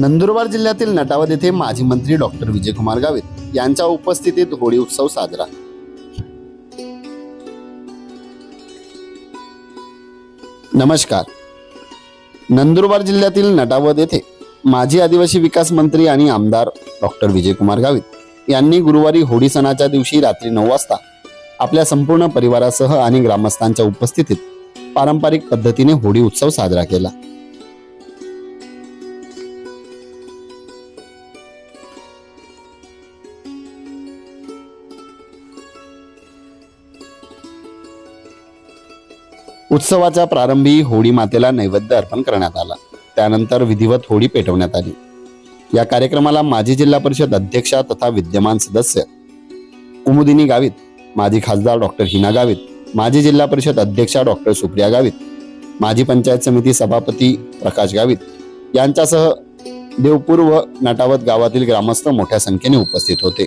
नंदुरबार जिल्ह्यातील नटावद येथे माजी मंत्री डॉक्टर विजयकुमार गावित यांच्या उपस्थितीत होळी उत्सव साजरा. नमस्कार. नंदुरबार जिल्ह्यातील नटावद येथे माजी आदिवासी विकास मंत्री आणि आमदार डॉक्टर विजयकुमार गावित यांनी गुरुवारी होळी सणाच्या दिवशी रात्री नऊ वाजता आपल्या संपूर्ण परिवारासह आणि ग्रामस्थांच्या उपस्थितीत पारंपरिक पद्धतीने होळी उत्सव साजरा केला. उत्सवाच्या प्रारंभी होळी मातेला नैवेद्य अर्पण करण्यात आला. त्यानंतर विधिवत होळी पेटवण्यात आली. या कार्यक्रमाला माजी जिल्हा परिषद अध्यक्षा तथा विद्यमान सदस्य कुमुदिनी गावित माजी खासदार डॉक्टर हिना गावित माजी जिल्हा परिषद अध्यक्षा डॉक्टर सुप्रिया गावित माजी पंचायत समिती सभापती प्रकाश गावित यांच्यासह देवपूर व नटावत गावातील ग्रामस्थ मोठ्या संख्येने उपस्थित होते.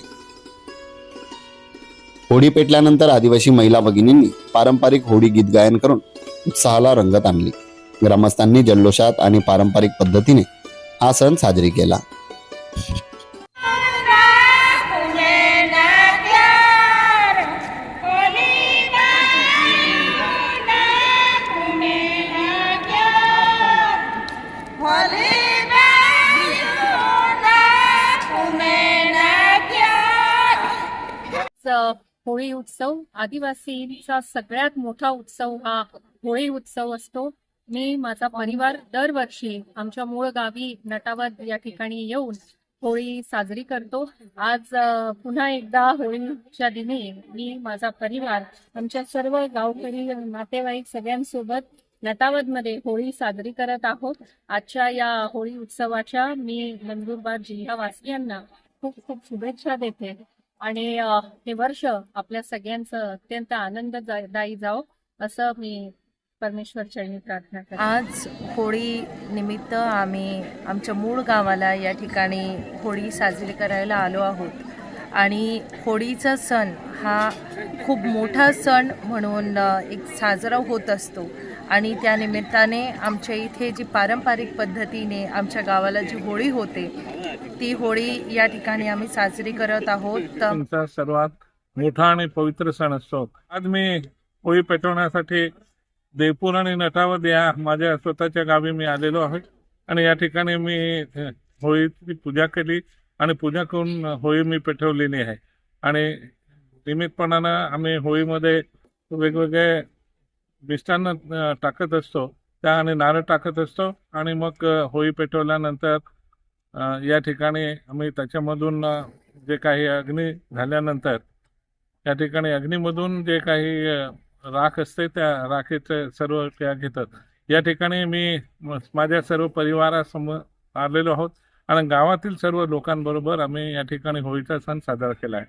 होडी पेटल्यानंतर आदिवासी महिला भगिनींनी पारंपरिक होळी गीत गायन करून उत्साहाला रंगत आणली. ग्रामस्थांनी जल्लोषात आणि पारंपरिक पद्धतीने हा सण साजरी केला. So होळी उत्सव आदिवासींचा सगळ्यात मोठा उत्सव हा होळी उत्सव असतो. मी माझा परिवार दरवर्षी आमच्या मूळ गावी नटावद या ठिकाणी येऊन होळी साजरी करतो. आज पुन्हा एकदा होळीच्या दिनी मी माझा परिवार आमच्या सर्व गावकरी नातेवाईक सगळ्यांसोबत नटावदमध्ये होळी साजरी करत आहोत. आजच्या या होळी उत्सवाच्या मी नंदुरबार जिल्हावासियांना खूप खूप शुभेच्छा देते. आणि हे वर्ष आपल्या सगळ्यांचं अत्यंत आनंददायी जाओ असं मी परमेश्वर चरणी प्रार्थना करते. आज होळी निमित्त आम्ही आमच्या मूळ गावाला या ठिकाणी होळी साजरी करायला आलो आहोत. आणि होळीचा सण हा खूप मोठा सण म्हणून एक साजरा होत असतो. आणि त्या निमित्ताने आमच्या इथे जी पारंपरिक पद्धतीने आमच्या गावाला जी होळी होते ती होळी या ठिकाणी आम्ही साजरी करत आहोत. तुमचा सर्वात मोठा आणि पवित्र सण असतो. आज मी होळी पेटवण्यासाठी देवपूर आणि नटावद या माझ्या स्वतःच्या गावी मी आलेलो आहे. आणि या ठिकाणी मी होळीची पूजा केली आणि पूजा करून होळी मी पेटवलेली आहे. आणि नियमितपणानं आम्ही होळीमध्ये वेगवेगळे मिष्टान्न टाकत असतो. त्या आणि नारळ टाकत असतो आणि मग होळी पेटवल्यानंतर या ठिकाणी आम्ही त्याच्यामधून जे काही अग्नी झाल्यानंतर या ठिकाणी अग्नीमधून जे काही राख असते त्या राखेचं सर्व त्या घेतात. या ठिकाणी मी माझ्या सर्व परिवारासमोर आलेलो आहोत आणि गावातील सर्व लोकांबरोबर आम्ही या ठिकाणी होळीचा सण साजरा केला आहे.